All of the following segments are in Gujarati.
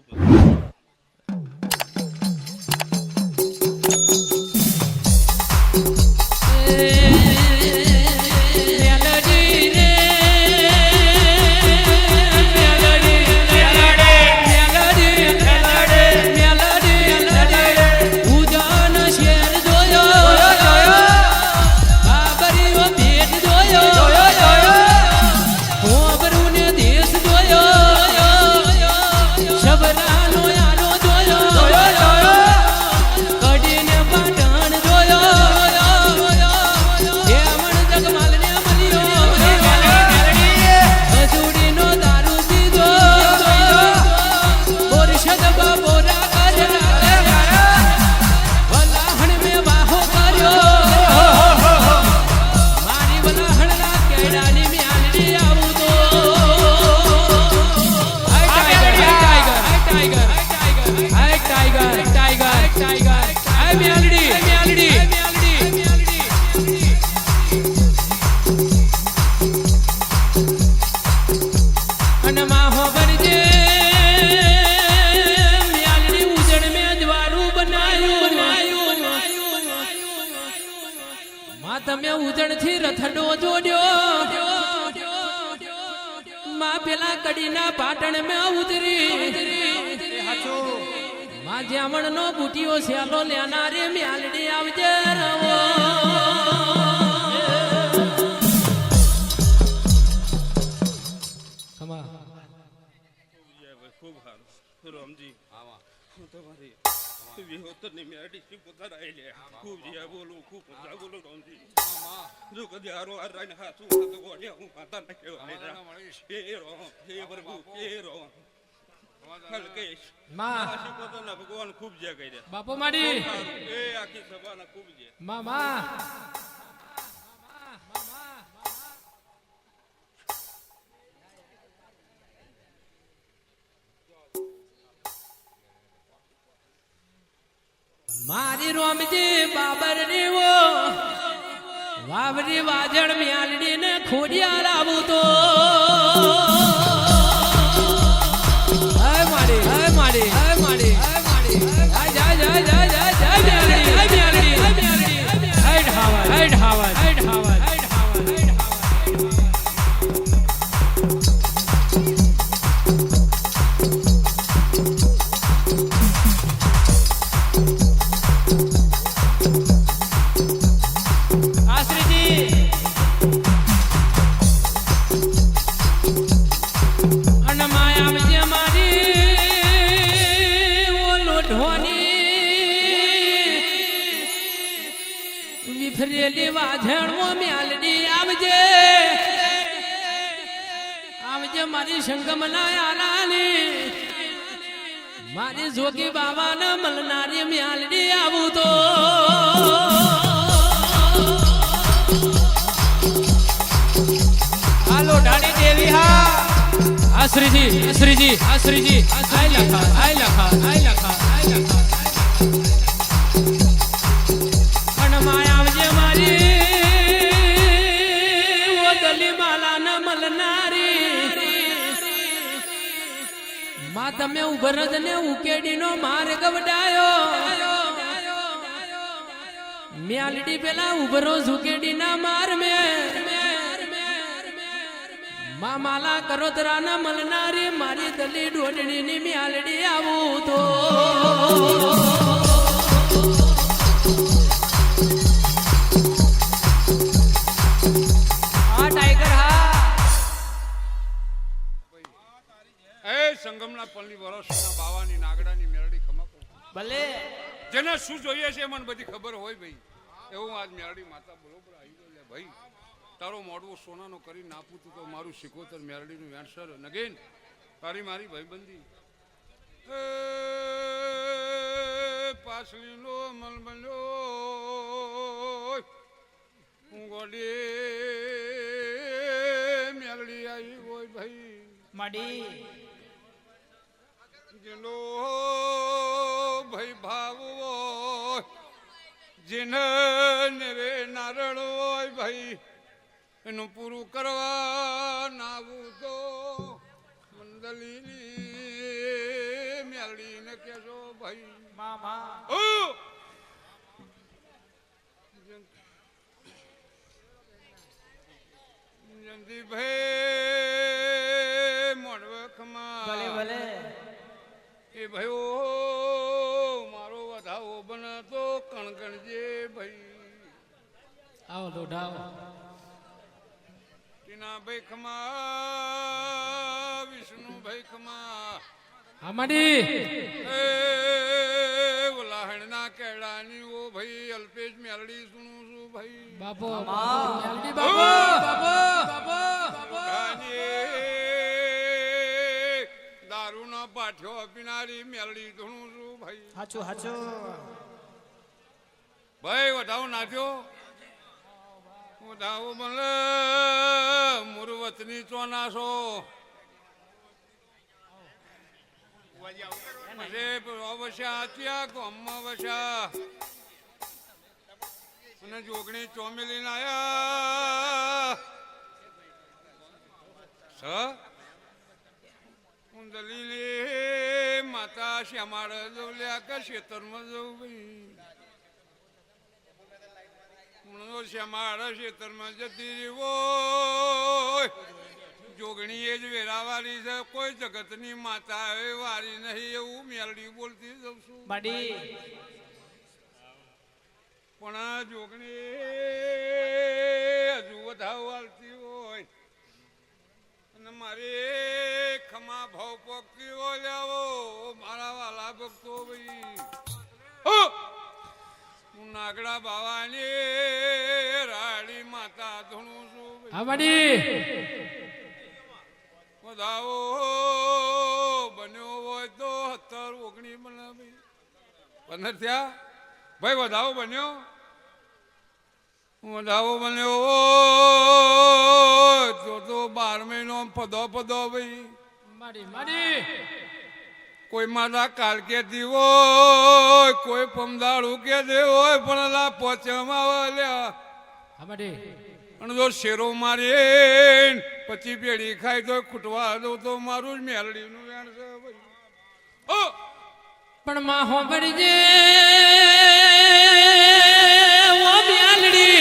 ખૂબ પેલા કડીના પાટણ મેં ઉતરી. માં જામણ નો બુટીઓ સેલો લેનારે મ્યાલડી આવજે રવો. ખમા. ખૂબ સારું. રામજી. હું તમારી વિહોતરની શ્રી પોતા લે ખૂબ જીયા બોલું ખૂબ મજા બોલું રામજી જો કદી હારો હાર રાઈને હાથું હાથ ગોળ્યા હું માતા ના કહેવાય એ રો હે પ્રભુ એ રો હલકેશ. માં. શ્રી પોતાના ભગવાન ખૂબ જ્યા કર્યા. બાપો માડી. એ આખી સભાના ખૂબ ખૂબ મામા મારી વાવરી વાજણ મ્યાલડી ને ખોડિયા લાવું તો. આશ્રીજી આ શ્રીજી આઈ લખા આઈ લખા આઈ લખા આઈ લખા પણ માયા આવજે મારી ઓ દલી ન મલનારી માં તમે ઉભરજ ને ઉકેડીનો માર્ગ વડાયો મ્યાલડી પેલા ઉભરો ઝુકેડીના માર મે મા માલા કરોતરાના મલનારી મારી દલી ડોડણીની મ્યાલડી આવું તો. સંગમના પલ્લી વરસના બાવાની નાગડાની મેરડી ખમાકો. ભલે. જેને શું જોઈએ છે મને બધી ખબર હોય ભાઈ. એવું આજ મેરડી માતા બરોબર આવી ગયો ભાઈ. તારો મોડવો સોનાનો કરી નાપું તું તો મારું સિકોતર મેરડીનું વેણસર નગેન. તારી મારી ભાઈબંધી. પાછળીનો અમલ બન્યો. હું ગોડી મેરડી આવી હોય ભાઈ. માડી. જેનો ભાઈ ભાવવો જેને રે નારણ હોય ભાઈ. એનું પૂરું કરવા નાવું તો મંદલી કોને કહેશો ભાઈ. મામા. ઓ જંતીભાઈ મોડવખમાં ભલે ભલે. એ ભાઈઓ મારો વધાવો બનાતો કણકણજે ભાઈ. આવો લોઢાવો વિષ્ણુ ભાઈ ખમા આમાડી. એ કેળાની ઓ ભાઈ અલ્પેશ મેલડી સુનું છું ભાઈ. બાપો મેલડી બાપો બાપો બાપો દારૂ નો પાઠ્યો પીનારી મેલડી ધૂણું છું ભાઈ. હાચો હાચો. ભાઈ વધાવો નાખ્યો વધાવો બને મુરવતની ચોનાસો અને જોગણી ચોમેલી નાયા સ? હું માતા શ્યામાળ જવલ્યા લ્યા કે ખેતરમાં જવું ભાઈ? હું શ્યામાળ શેતરમાં જતી રહી જોગણી એ જ વેરાવાળી છે કોઈ જગતની માતા એ વારી નહીં એવું મેલડી બોલતી જઉં છું. પણ આ જોગણી હજુ વધાવ વાળતી હોય. અને મારે ખમા ભાવ પકતી હોય લેવો મારા વાલા ભક્તો ભાઈ. હું નાગડા બાવાની ભાઈ. વધાવો બન્યો હોય તો સત્તર ઓગણી બનાવી પંદર થયા ભાઈ વધાવો બન્યો? વધાવો બન્યો તો તો બાર મહિનો પદો પદો ભાઈ. મારી મારી. કોઈ માતા કાલ કે દીવો કોઈ પમદાળું કે દેવો હોય પણ પોચમાં આમાડી અને જો શેરો મારી પછી પેઢી ખાય તો ખૂટવા દઉં તો મારું જ મેલડીનું વેણ છે ભાઈ. પણ માં હોંભળજે ઓ મેલડી.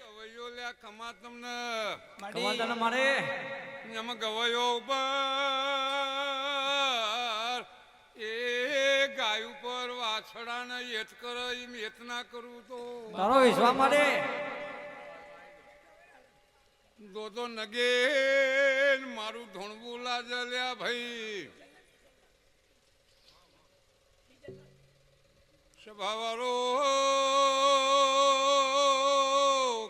ગવૈયો લ્યા ખમા તમને. મારે. એમાં ગવૈયો ઉપર એ ગાય ઉપર વાછડાને યત કરે એમ યત કરું તો. તારો વિશ્વા મારે દો નગે મારું ધોણવું લાજલ્યા ભાઈ. સભાવાળો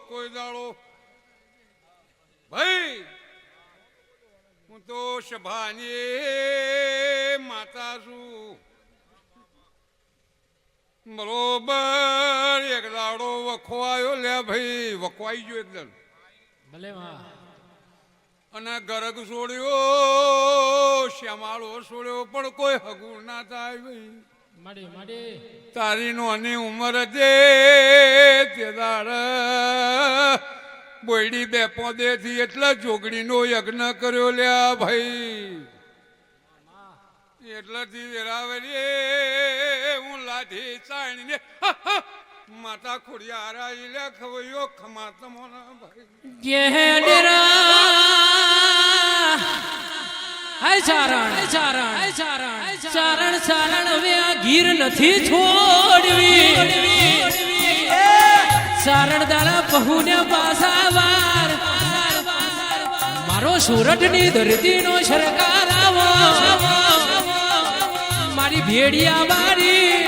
કોઈ દાડો ભાઈ હું તો સભાની ભાઈ વખવાઈ ગયો એકદમ. ભલે અને ગરગ છોડ્યો શ્યામાળો છોડ્યો પણ કોઈ હગુણ ના થાય. ભાઈ તારી નોની ઉંમર દે તે દાડ બોયડી બે પોદે થી એટલે જોગણીનો યજ્ઞ કર્યો લ્યા ભાઈ. એટલેથી વેરાવરી હું લાઠી ચાણીને માતા ખોડિયાર આઈ લે ખવૈયો ખમા તમોના ભાઈ. ગેડરા હાય ચારણ હાય ચારણ હાય ચારણ ચારણ ચારણ હવે આ ગીર નથી છોડવી. ચારણ દાડા પહુને પાસા વાર. મારો સુરતની ધરતીનો સરકાર આવો. મારી ભેડિયા મારી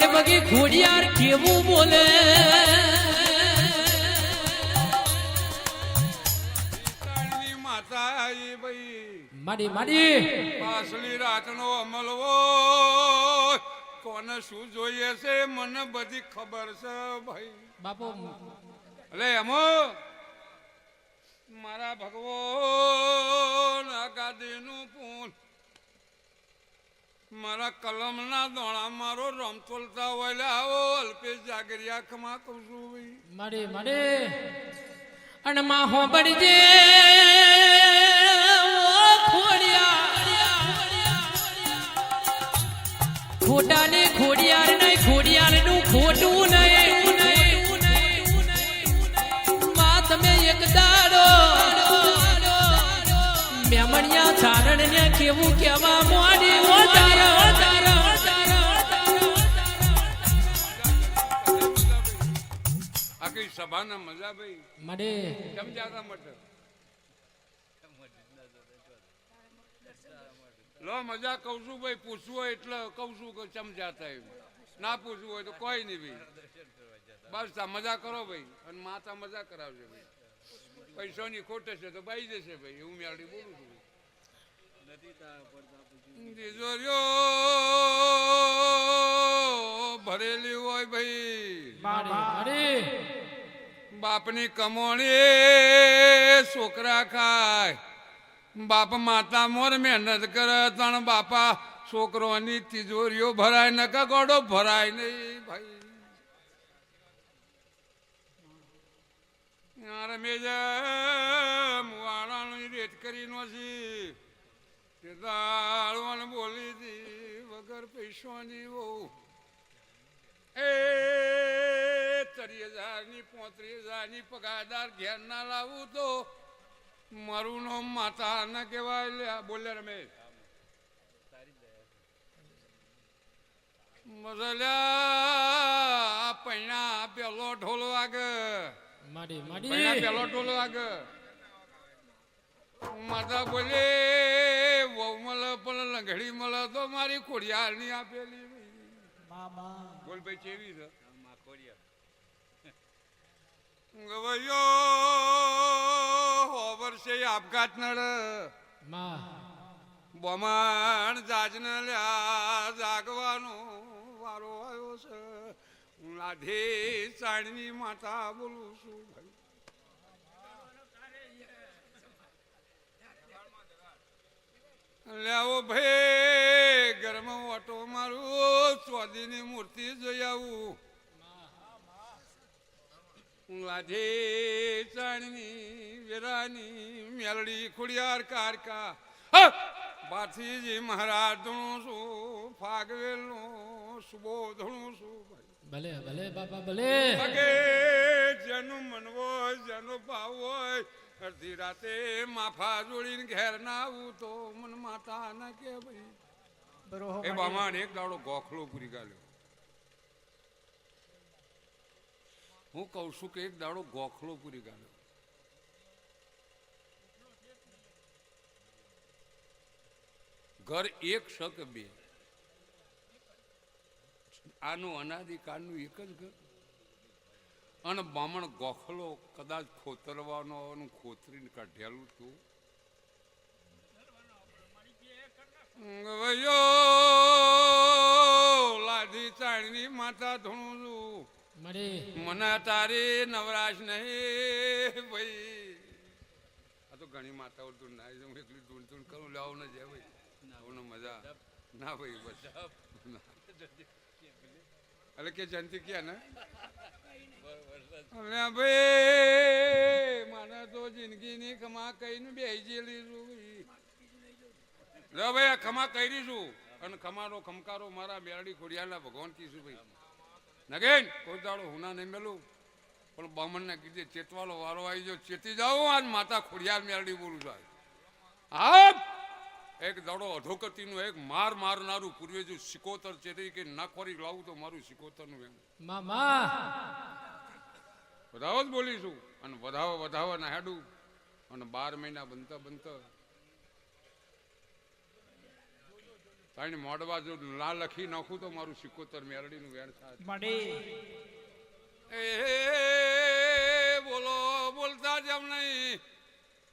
જાણી બગી ખોડિયાર કેવું બોલે? માડી માડી. પાછલી રાતનો અમલ હોય. કોને શું જોઈએ છે મને બધી ખબર છે ભાઈ. બાપુ. એટલે એમાં મારા ભગવાન આ ગાદીનું પૂન મારા કલમના દોણા મારો રમતોલતા હોય આવો અલ્પેશ જાગરિયા ખમા કહું છું ભાઈ માડી માડી અને માં હોંભળજે. ઓ ખોડિયાર ખોટા ને ખોડિયાર નહીં ખોડિયાર નું ખોટું નહીં. માં તમે એક દાડો. મેમણિયા ચારણ ને કેવું કેવા સભાના મજા ભાઈ. મડે. કેમ જાતા મત લો મજા કહું છું ભાઈ પૂછવું હોય એટલે કહું છું કે સમજાતા એમ. ના પૂછવું હોય તો કોઈ નહીં ભાઈ. બસ તા મજા કરો ભાઈ અને માતા મજા કરાવજો ભાઈ. પૈસાની ખોટ છે તો બાઈ જશે ભાઈ હું મેળવી બોલું છું તિજોરીઓ ભરેલી હોય ભાઈ. બાપની કમોણી છોકરા ખાય. બાપ માતા મોર મહેનત કરે તણ બાપા છોકરોની તિજોરીઓ ભરાય, નકા ગોડો ભરાય નહીં ભાઈ. યાર મેજ મુવાણાની રેત કરી નો છી તે બોલી દી વગર પૈસાની બહુ એ ત્રીસ હજારની પોત્રીસ હજારની પગારદાર ઘેર ના લાવું તો મારું નામ માતા ના કહેવાય બોલે રમેશ. મજલ્યા પૈણા પેલો ઢોલ વાગ પૈણા પેલો ઢોલ વાગ માતા બોલે વહુ મળે પણ લંગડી મળે તો મારી ખોડિયારની આપેલી. બોલ ભાઈ કેવી છે? ગવૈયો વર્ષે આપઘાતમાં. બમાણ જાજન લ્યા જાગવાનો વારો આવ્યો છે. હું લાધે ચાણની માતા બોલું છું ભાઈ. લેવો ભાઈ ગરમ ઓટો મારું ચોદીની મૂર્તિ જોઈ આવું. લાધે ચાણની વેરાની મેલડી ખુડિયાર કારકા પાથીજી મહારાજ ધણું છું ફાગવેલું સુબો ધણું છું ભાઈ. ભલે ભલે બાપા ભલે. ભગે જેનું મન હોય જેનો ભાવ હોય અડધી રાતે માફા જોડીને ઘેર ના આવું તો મન માતા ના કે ભાઈ. એ બામાણ એક દાડો ગોખલો પૂરી ગાલ્યો. હું કહું છું કે એક દાડો ગોખલો પૂરી ગાલ્યો ઘર એક શક બે. આનું અનાદિકાળનું એક જ ઘર. અને બામણ ગોખલો કદાચ ખોતરવાનો ખોતરીને કાઢેલું તું. લાધી ચાણીની માતા ધૂણું છું. મને તારી નવરાશ નહીં ભાઈ. આ તો ઘણી માતાઓ તું ના હું એકલી ધૂણ ધૂણ કરું લાવું ને જાય ભાઈ. આવું મજા ના ભાઈ, બસ. એટલે કે જયંતિ ક્યાં ને? અરે ભાઈ, મને તો જિંદગીની ખમા કહીને બેસી છું ભાઈ. લે આ ખમા કરી છું. અને ખમારો ખમકારો મારા બેરડી ખોડિયાલા ભગવાન કીશું ભાઈ. નગેન કોઈ દાડો હુના નહીં મેલું. પણ બામણને કીધે ચેતવાલો વારો આવી જો ચેતી જાઓ આજ માતા ખોડિયાર મેરડી બોલું સાહેબ હા એક દાડો અધોગતિનું એક માર મારનારું પૂર્વે જો સિકોતર ચેતી કે નાખવારી લાવું તો મારું સિકોતરનું એમ. મામા! વધાવો જ બોલીશું અને વધાવો વધાવો ના હેડું. અને બાર મહિના બનતા બનતા તાણી મોડવા જો ના લખી નાખું તો મારું સિકોતર મેરડીનું વેણ થાય. એ બોલો બોલતા જેમ નહીં.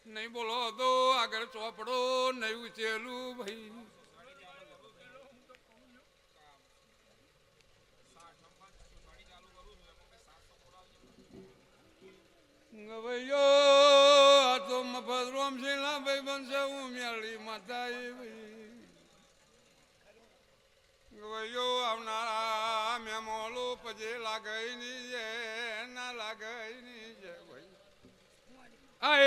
નહીં બોલો તો આગળ ચોપડો નહીં ઉચેલું ભાઈ. ગવૈયો આ તો મફત ના ભાઈ બનશે હું મેળી માતા ભાઈ. ગવૈયો આવનારા મેમોલો પજે લાગઈ ની જે ના લાગઈ ની જે ભાઈ આ